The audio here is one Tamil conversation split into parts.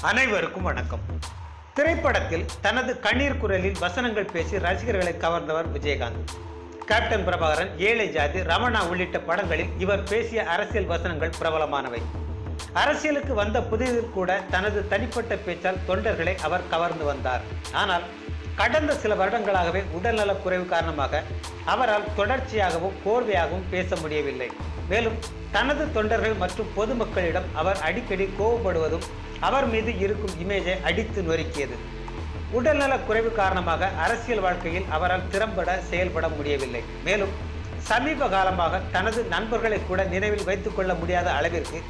அனைவருக்கும் வணக்கம். திரைப்படத்தில் தனது கண்ணீர் குரலில் வசனங்கள் பேசி ரசிகர்களை கவர்ந்தவர் விஜயகாந்த். கேப்டன் பிரபாகரன் ஏழை ஜாதி ரமணா உள்ளிட்ட படங்களில் இவர் பேசிய அரசியல் வசனங்கள் பிரபலமானவை. அரசியலுக்கு வந்த புதிதில் கூட தனது தனிப்பட்ட பேச்சால் தொண்டர்களை அவர் கவர்ந்து வந்தார். ஆனால் கடந்த சில வருடங்களாகவே உடல்நலக் குறைவு காரணமாக அவரால் தொடர்ச்சியாகவும் கோர்வையாகவும் பேச முடியவில்லை. மேலும் தனது தொண்டர்கள் மற்றும் பொதுமக்களிடம் அவர் அடிக்கடி கோவப்படுவதும் அவர் மீது இருக்கும் இமேஜை அடித்து நொறுக்கியது. உடல்நலக் குறைவு காரணமாக அரசியல் வாழ்க்கையில் அவரால் திறம்பட செயல்பட முடியவில்லை. மேலும் சமீப காலமாக தனது நண்பர்களை கூட நினைவில் வைத்துக்கொள்ள முடியாத அளவிற்கு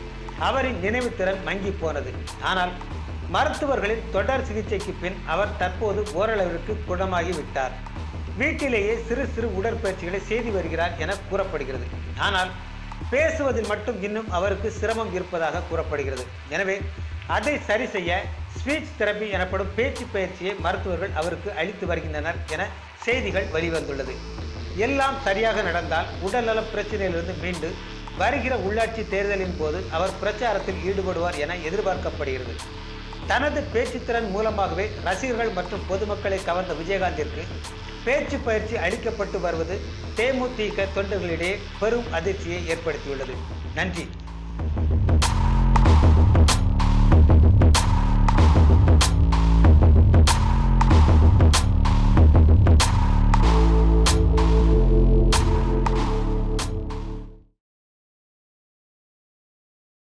அவரின் நினைவு திறன் மங்கி போனது. ஆனால் மருத்துவர்களின் தொடர் சிகிச்சைக்கு பின் அவர் தற்போது ஓரளவிற்கு குணமாகிவிட்டார். வீட்டிலேயே சிறு சிறு உடற்பயிற்சிகளை செய்து வருகிறார் என கூறப்படுகிறது. ஆனால் பேசுவதில் மட்டும் இன்னும் அவருக்கு சிரமம் இருப்பதாக கூறப்படுகிறது. எனவே அதை சரி செய்ய ஸ்பீச் தெரப்பி எனப்படும் பேச்சு பயிற்சியை மருத்துவர்கள் அவருக்கு அளித்து வருகின்றனர் என செய்திகள் வெளிவந்துள்ளது. எல்லாம் சரியாக நடந்தால் உடல்நல பிரச்சனையிலிருந்து மீண்டு வருகிற உள்ளாட்சி தேர்தலின் போது அவர் பிரச்சாரத்தில் ஈடுபடுவார் என எதிர்பார்க்கப்படுகிறது. தனது பேச்சுத்திறன் மூலமாகவே ரசிகர்கள் மற்றும் பொதுமக்களை கவர்ந்த விஜயகாந்திற்கு பேச்சு பயிற்சி அளிக்கப்பட்டு வருவது தேமுதிக தொண்டர்களிடையே பெரும் அதிர்ச்சியை ஏற்படுத்தியுள்ளது. நன்றி.